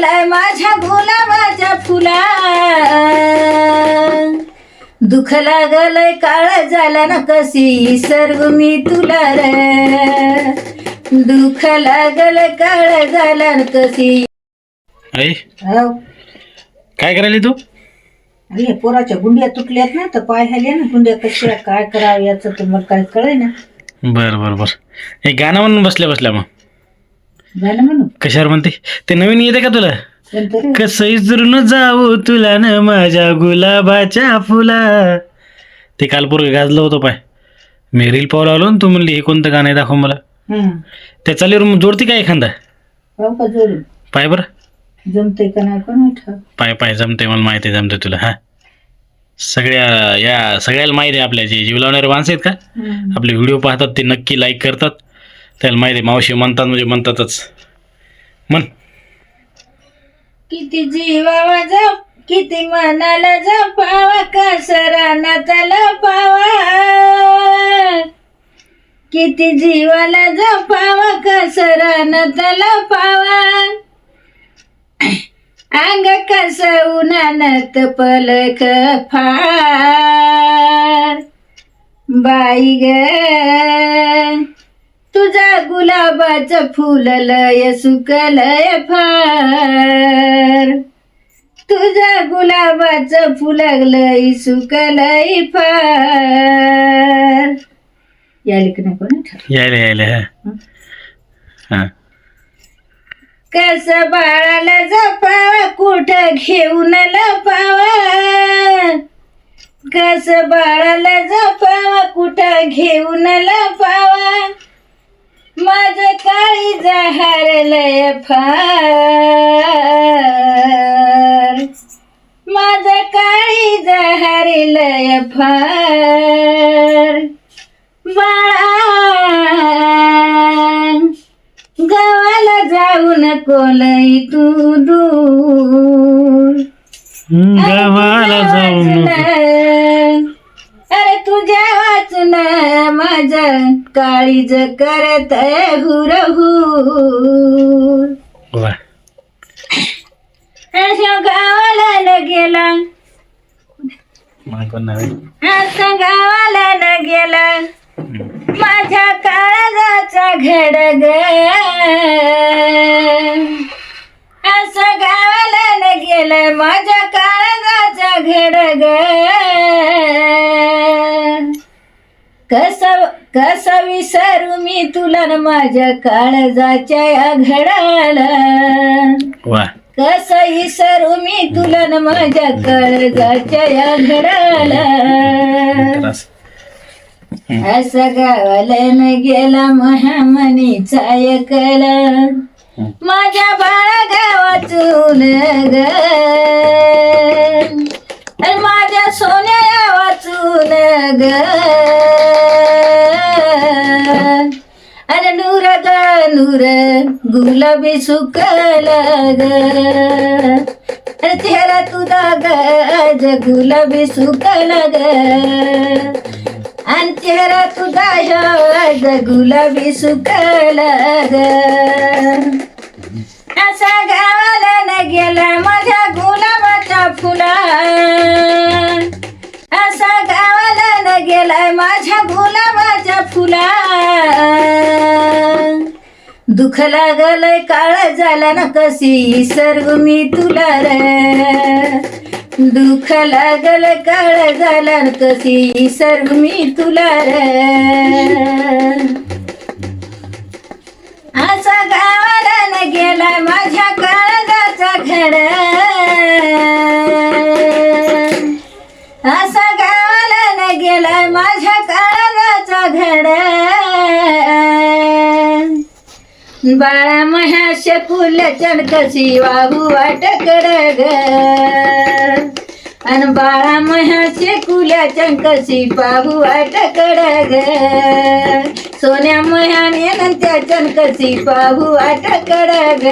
गेलाय माझ्या गुलाबाच्या फुला. दुःख लागलंय काळ झाला ना कशी? सर्व मी तुला रे. दुःख लागलं काळ झाला ना कशी? आई हो. काय करायली तू? अरे पोराच्या गुंड्या तुटल्यात ना तर पाय हाले ना गुंड्या कशा काय करावं याचं तर मला काय कळय ना बर बर बर. हे गाणं म्हणून बसल्या बसल्या मग. झालं म्हणून कशावर म्हणते? ते नवीन येते का तुला? कसं इजरून जाऊ तुला न माझ्या गुलाबाच्या फुला. ते काल पोरग गाजलं होतं पाय. मी रील पाहू लागलो ना तू म्हणली हे कोणतं गाणं आहे? दाखव मला. हं. त्या चालीवर जोडती एखादा? पाहू का जोडून पाय बरं. जमते का नाही कोण ठाव पाय पाय जमते मला माहिती आहे जमते तुला हा. सगळ्या या सगळ्याला माहिती आहे आपल्या जे जीव लावणारे माणसं आहेत का? हं. आपले व्हिडिओ पाहतात ते नक्की लाईक करतात. त्याला माहिती मावशी म्हणतात म्हणजे म्हणतातच. म्हण. किती जीवावा जप किती मनाला जपावा कसराना त्याला पावा. किती जीवाला जपावा कसराना त्याला पावा. अंग कस उन्हानत पलक फार. बाई ग. तुझा गुलाबाचं फुल लय सुकलय फार. तुझा गुलाबाचं फुल लय सुकलय फार. यायला की यायला यायला. हा? हा. कस बाळाला जपावा कुठं घेऊन लपावा? कस बाळाला जपावा कुठं घेऊन लपावा? माझ काळी जहारलय फार माझ काळी जहारलय फार बाळा गावाला जाऊ नको लई तू दूर। गावाला जाऊ नको अरे तुझ्या वाचून माझ्या काळीज करत हुर हुर वा. अशा गावाला न गेला गावाला न गेला. माझ्या काळजाचा घडग. असं गावाला न गेलं. माझ्या काळजाचा घडग. कस कस विसरू मी तुला न माझ्या काळजाच्या या घडाला? वा. कस विसरू मी तुला न माझ्या काळजाच्या या घडाला. असं गावाला न गेला महामनीचा ऐकला माझ्या बाळा गावातून ग. अन माझ्या सोन्या वाचून ग. गुलाबी सुकला ग चेहरा तुझा ग गुलाबी सुकला ग आणि चेहरा तुझा ह्याज गुलाबी सुकला ग असा गावाला न गेला माझ्या गुलाबाच्या फुला. असा गावाला न गेला माझ्या गुलाबाच्या फुला. दुःख लागलंय काळ झाला ना कशी? सर्व मी तुला रे. दुःख लागल काळ झाला कशी? सर्व मी तुला रे. असा गावाला न गेला माझ्या काळजाचा घड असा गावाला न गेला माझ्या बाळा महाशय फुल चणकशी वाहू वाटकड ग. अन बाळा महाशय कुल्या चणकशी पाहू वाटकड ग. सोन्या मह्याने नंतर चंदकशी पाहू वाटकड ग.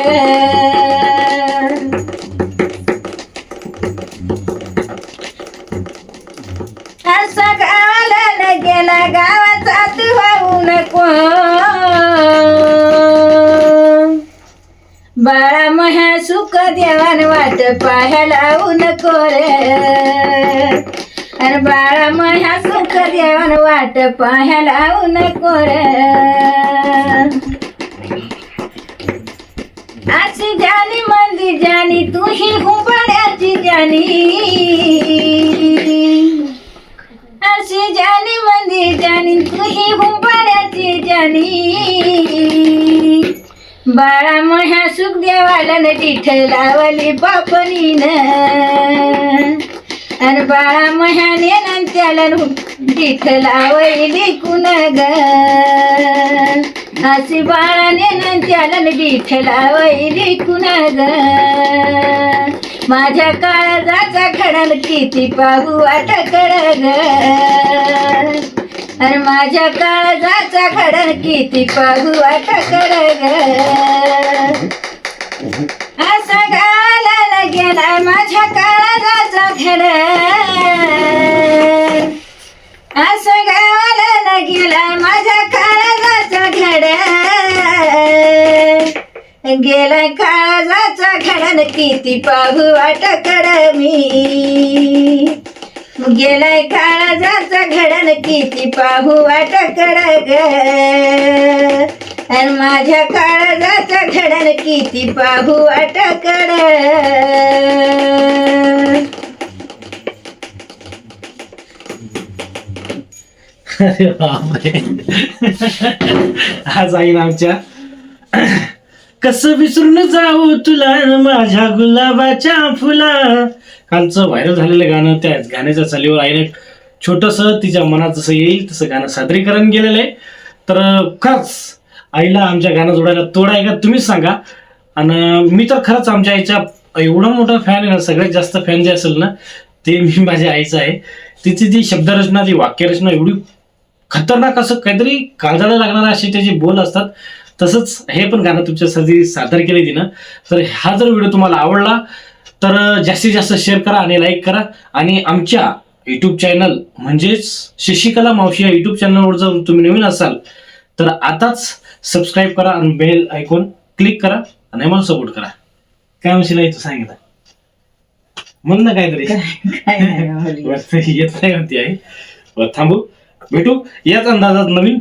असा गावाला गेला गावाचा तू होऊ नको. देवान वाट पाहायला नको रे अरे बाळा महा सुख देवान वाट पाहायला नको रे अशी जानी मंदी जानी तू ही हुंबाड्याची जानी. देवाला न लावली बापनीन आणि बाळा महाने त्याला तिथं लावली कुण ग अशी बाळाने त्याला डिठ लावली कुण ग माझ्या काळजाचा खडल किती पाहू वाट कड ग अरे माझ्या काळजाचा खडल किती पाहू वाट कड ग असं गाला गेला माझ्या काळजाचा खड असं गावाला गेला माझ्या काळजाचा घड गेलाय काळजाचा घडन किती पाहू वाटकड मी. गेलाय काळजाचा घडन किती पाहू वाटकड ग. आणि माझ्या काळजाचा घडण किती पाहू अटकड अरे बापरे. आज आई आमच्या कसं विसरून जाऊ तुला माझ्या गुलाबाच्या फुला. कालचं व्हायरल झालेलं गाणं त्या गाण्याच्या चालीवर आईने छोटस तिच्या मनात जसं येईल तसं गाणं सादरीकरण केलेलं आहे. तर खरंच आईला आमच्या गाणं जोडायला तोड आहे का तुम्हीच सांगा. आणि मी तर खरंच आमच्या आईच्या एवढा मोठा फॅन आहे ना सगळ्यात जास्त फॅन जे असेल ना ते मी माझ्या आईचं आहे. तिची जी शब्दरचना ती वाक्यरचना एवढी खतरनाक असं काहीतरी काळजाला लागणारा असे त्याचे बोल असतात. तसंच हे पण गाणं तुमच्यासाठी सादर केले तिनं. तर हा जर व्हिडिओ तुम्हाला आवडला तर जास्तीत जास्त शेअर करा आणि लाईक करा. आणि आमच्या यूट्यूब चॅनल म्हणजेच शशिकला मावशी या यूट्यूब चॅनलवर जर तुम्ही नवीन असाल तर आताच सबस्क्राईब करा आणि बेल ऐकून क्लिक करा आणि मला सपोर्ट करा. काय म्हणशील तू सांगितलं? म्हण ना काहीतरी. येत नाही म्हणते आहे थांबू. भेटू. याच अंदाजात नवीन